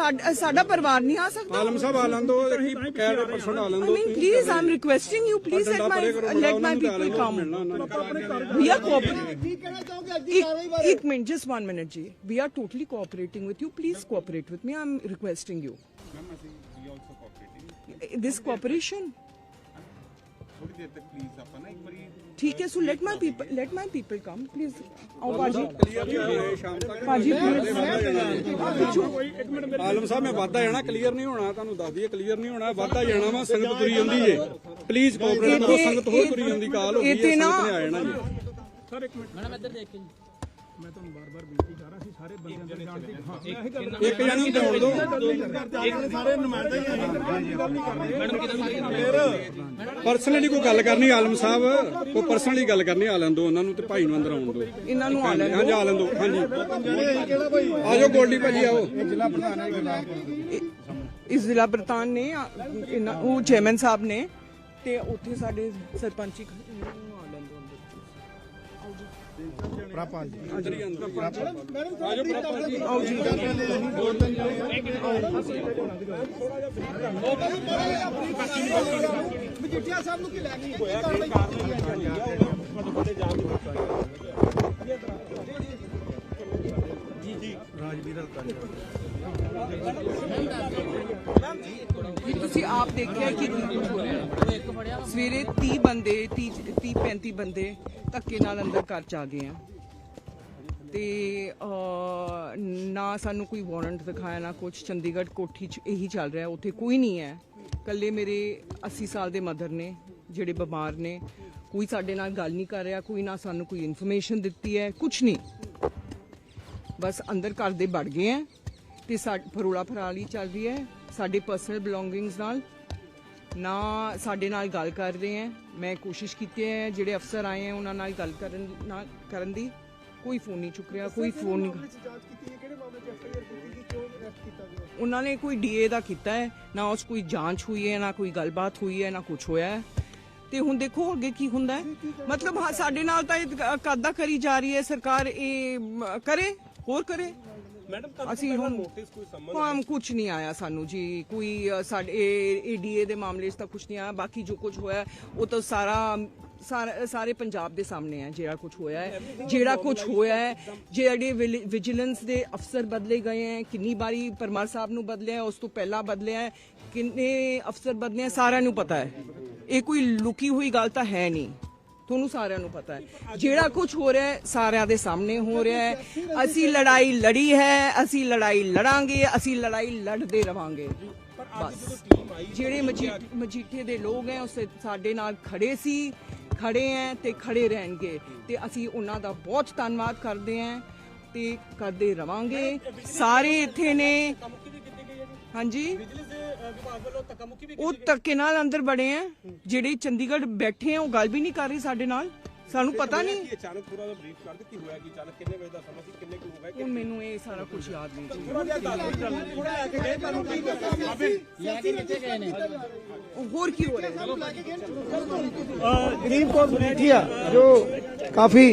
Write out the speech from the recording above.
ਸਾਡਾ ਸਾਡਾ ਪਰਿਵਾਰ ਨਹੀਂ ਆ ਸਕਦਾ ਆਲਮ ਸਾਹਿਬ ਆ ਲੰਦੋ ਕੀ ਕਹਿ ਰਹੇ ਪਰਸਨ ਆ I ਲੰਦੋ mean, please, I'm requesting you, please let my let my people come. We are cooperating. ਕੀ ਕਹਿਣਾ ਚਾਹੋਗੇ ਅੱਜ ਦੀ ਕਾਰਵਾਈ ਇੱਕ ਬਾਰੇ ਇੱਕ ਮਿੰਟ just one minute ਜੀ we are totally cooperating with you please cooperate with me i'm requesting you this cooperation ਦੇਰ ਤੱਕ ਪਲੀਜ਼ ਆਪਾਂ ਨਾ ਇੱਕ ਵਾਰੀ ਠੀਕ ਹੈ so let my people let my people come please ਆਓ ਬਾਜੀ ਬਾਜੀ ਆਲਮ ਸਾਹਿਬ ਮੈਂ ਵਾਧਾ ਜਾਣਾ ਕਲੀਅਰ ਨਹੀਂ ਹੋਣਾ ਤੁਹਾਨੂੰ ਦੱਸ ਦਈਏ ਕਲੀਅਰ ਨਹੀਂ ਹੋਣਾ ਵਾਧਾ ਜਾਣਾ ਵਾ ਸੰਗਤ ਤੁਰੀ ਜਾਂਦੀ ਏ। ਪਲੀਜ਼ ਕੋਆਪਰੇਟ ਕਰੋ ਸੰਗਤ ਹੋਰ ਤੁਰੀ ਜਾਂਦੀ ਕਾਲ ਹੋ ਗਈ ਇਹ ਤੇ ਹੈ ਨਾ- ਸੰਗਤ ਨੇ ਆ ਜਾਣਾ ਜੀ। ਇੱਕ ਜਣੇ ਨੂੰ ਦੌੜ ਦੋ ਪਰਸਨਲੀ ਕੋਈ ਗੱਲ ਕਰਨੀ ਆਲਮ ਸਾਹਿਬ? ਕੋਈ ਪਰਸਨਲੀ ਗੱਲ ਕਰਨੀ ਆ ਲੈਣ ਦੋ ਉਹਨਾਂ ਨੂੰ ਤੇ ਭਾਈ ਨੂੰ ਅੰਦਰ ਆਉਣ ਦੋ। ਇਹਨਾਂ ਨੂੰ ਆ ਲੈਣ ਹਾਂਜੀ ਆ ਲੈਣ ਦੋ। ਹਾਂਜੀ। ਆਜੋ ਗੋਲਡੀ ਭਾਜੀ ਆਓ। ਇਸ ਜ਼ਿਲ੍ਹਾ ਪ੍ਰਧਾਨ ਨੇ ਉਹ ਚੇਅਰਮੈਨ ਸਾਹਿਬ ਨੇ ਤੇ ਉੱਥੇ ਸਾਡੇ ਸਰਪੰਚੀ ਖੜੇ ਨੇ, ਉਹਨੂੰ ਆ ਲੈਣ ਦਿਓ ਅੰਦਰ। ਆਜੋ ਪ੍ਰੋਪਰ ਜੀ। ਆਓ ਜੀ। ਮਜੀਠੀਆ ਸਾਹਿਬ ਨੂੰ ਕੀ ਲੈ ਕੇ ਕੀ? ਕਾਰਵਾਈ ਜੀ। ਤੁਸੀਂ ਆਪ ਦੇਖਿਆ ਕਿ ਕੀ ਕੁਝ ਹੋ। ਰਿਹਾ ਹੈ। ਸਵੇਰੇ 30 ਬੰਦੇ 30 30 35 ਬੰਦੇ ਧੱਕੇ ਨਾਲ ਅੰਦਰ ਘਰ ਚ ਆ ਗਏ ਆ। ਤੇ ਨਾ ਸਾਨੂੰ ਕੋਈ ਵਾਰੰਟ ਦਿਖਾਇਆ, ਨਾ ਕੁਝ ਚੰਡੀਗੜ੍ਹ ਕੋਠੀ ਚ ਇਹੀ ਚੱਲ ਰਿਹਾ, ਉੱਥੇ ਕੋਈ ਨਹੀਂ ਹੈ। ਕੱਲੇ ਮੇਰੇ 80 ਸਾਲ ਦੇ ਮਦਰ ਨੇ, ਜਿਹੜੇ ਬਿਮਾਰ ਨੇ। ਕੋਈ ਸਾਡੇ ਨਾਲ ਗੱਲ ਨਹੀਂ ਕਰ ਰਿਹਾ, ਕੋਈ ਨਾ ਸਾਨੂੰ ਕੋਈ ਇਨਫੋਰਮੇਸ਼ਨ ਦਿੱਤੀ ਹੈ ਕੁਝ ਨਹੀਂ। ਬਸ ਅੰਦਰ ਘਰ ਦੇ ਵੜ ਗਏ ਆ ਤੇ ਸਾਡ ਫਰੋਲਾ ਫਰਾਲੀ ਚੱਲ ਰਹੀ ਹੈ, ਸਾਡੇ ਪਰਸਨਲ ਬਿਲੋਂਗਿੰਗਸ ਨਾਲ। ਨਾ ਸਾਡੇ ਨਾਲ ਗੱਲ ਕਰ ਰਹੇ ਹੈ। ਮੈਂ ਕੋਸ਼ਿਸ਼ ਕੀਤੀ ਹੈ, ਜਿਹੜੇ ਅਫਸਰ ਆਏ ਹੈ, ਉਹਨਾਂ ਨਾਲ ਗੱਲ ਕਰਨ, ਨਾਲ ਕਰਨ ਦੀ। ਕੋਈ ਫੋਨ ਨਹੀਂ ਚੁੱਕ ਰਿਹਾ ਕੋਈ ਫੋਨ ਨਹੀਂ ਜਾਂਚ ਕੀਤੀ ਹੈ ਕਿਹੜੇ ਮਾਮਲੇ 'ਚ ਐਫਆਈਆਰ ਕੀਤੀ ਗਈ ਕਿਉਂ ਅਰੈਸਟ ਕੀਤਾ ਗਿਆ? ਉਹਨਾਂ ਨੇ ਕੋਈ ਡੀਏ ਦਾ ਕੀਤਾ ਹੈ ਨਾ ਉਸ ਕੋਈ ਜਾਂਚ ਹੋਈ ਹੈ ਨਾ ਕੋਈ ਗੱਲਬਾਤ ਹੋਈ ਹੈ ਨਾ ਕੁਝ ਹੋਇਆ ਹੈ। ਤੇ ਹੁਣ ਦੇਖੋ ਅੱਗੇ ਕੀ ਹੁੰਦਾ ਹੈ। ਮਤਲਬ ਹਾਂ ਸਾਡੇ ਨਾਲ ਤਾਂ ਇਹ ਕਾਦਾ ਕਰੀ ਜਾ ਰਹੀ ਹੈ ਸਰਕਾਰ ਇਹ ਕਰੇ ਹੋਰ ਕਰੇ? ਮੈਡਮ ਅਸੀਂ ਹੁਣ ਨੋਟਿਸ ਕੋਈ ਸੰਬੰਧ ਕੁਝ ਨਹੀਂ ਆਇਆ ਸਾਨੂੰ ਜੀ ਕੋਈ ਸਾਡੇ ਏਡੀਏ ਦੇ ਮਾਮਲੇ 'ਚ ਤਾਂ ਕੁਝ ਨਹੀਂ ਆਇਆ ਬਾਕੀ ਜੋ ਕੁਝ ਹੋਇਆ ਉਹ ਤਾਂ ਸਾਰਾ ਸਾਰਾ- ਸਾਰੇ ਪੰਜਾਬ ਦੇ ਸਾਹਮਣੇ ਹੈ ਜਿਹੜਾ ਕੁਝ ਹੋਇਆ ਹੈ। ਜਿਹੜਾ ਕੁਝ ਹੋਇਆ ਹੈ ਜਿਹੜੇ ਵਿਜੀਲੈਂਸ ਦੇ ਅਫਸਰ ਬਦਲੇ ਗਏ ਹੈ ਕਿੰਨੀ ਵਾਰੀ ਪਰਮਾਰ ਸਾਹਿਬ ਨੂੰ ਬਦਲਿਆ ਉਸ ਤੋਂ ਪਹਿਲਾਂ ਬਦਲਿਆ ਹੈ, ਕਿੰਨੇ ਅਫਸਰ ਬਦਲੇ ਹੈ ਸਾਰਿਆਂ ਨੂੰ ਪਤਾ ਹੈ। ਇਹ ਕੋਈ ਲੁਕੀ ਹੋਈ ਗੱਲ ਤਾਂ ਹੈ ਨਹੀਂ। ਤੁਹਾਨੂੰ ਸਾਰਿਆਂ ਨੂੰ ਪਤਾ ਹੈ। ਜਿਹੜਾ ਕੁਝ ਹੋ ਰਿਹਾ ਹੈ ਸਾਰਿਆਂ ਦੇ ਸਾਹਮਣੇ ਹੋ ਰਿਹਾ ਹੈ। ਅਸੀਂ ਲੜਾਈ ਲੜੀ ਹੈ ਅਸੀਂ ਲੜਾਈ ਲੜਾਂਗੇ ਅਸੀਂ ਲੜਾਈ ਲੜਦੇ ਰਵਾਂਗੇ। ਬਸ। ਜਿਹੜੇ ਮਜੀ- ਮਜੀਠੇ ਦੇ ਲੋਕ ਹੈ ਉਸ ਸਾਡੇ ਨਾਲ ਖੜੇ ਸੀ। ਖੜੇ ਹੈ ਤੇ ਖੜੇ ਰਹਿਣਗੇ। ਤੇ ਅਸੀਂ ਉਹਨਾਂ ਦਾ ਬਹੁਤ ਧੰਨਵਾਦ ਕਰਦੇ ਹਾਂ ਤੇ ਕਰਦੇ ਰਵਾਂਗੇ। ਸਾਰੇ ਇੱਥੇ ਨੇ ਹਾਂਜੀ? ਉਹ ਧੱਕੇ ਨਾਲ ਅੰਦਰ ਬੜੇ ਆ। ਜਿਹੜੇ ਚੰਡੀਗੜ੍ਹ ਬੈਠੇ ਆ, ਉਹ ਗੱਲ ਵੀ ਨਹੀਂ ਕਰ ਰਹੇ ਸਾਡੇ ਨਾਲ। ਸਾਨੂੰ ਪਤਾ ਨਹੀਂ। ਅਚਾਨਕ ਪੂਰਾ ਦਾ ਬਰੀਫ ਕਰ ਦਿੱਤੀ ਹੋਇਆ ਕਿ ਅਚਾਨਕ ਕਿੰਨੇ ਵਜੇ ਦਾ ਸਮਾਂ ਸੀ ਕਿੰਨੇ ਕੁ ਹੋ ਗਏ ਹੁਣ ਮੈਨੂੰ ਇਹ ਸਾਰਾ ਕੁਝ ਯਾਦ ਨਹੀਂ ਜੀ। ਥੋੜਾ ਜਿਹਾ ਦੱਸ ਦਿਓ ਥੋੜਾ ਲੈ ਕੇ ਗਏ ਤੁਹਾਨੂੰ ਕੀ ਉਹ ਹੋਰ ਕੀ ਹੋ ਰਿਹਾ ਗਰੀਬ ਕੌਰ ਮਜੀਠੀਆ ਜੋ ਕਾਫੀ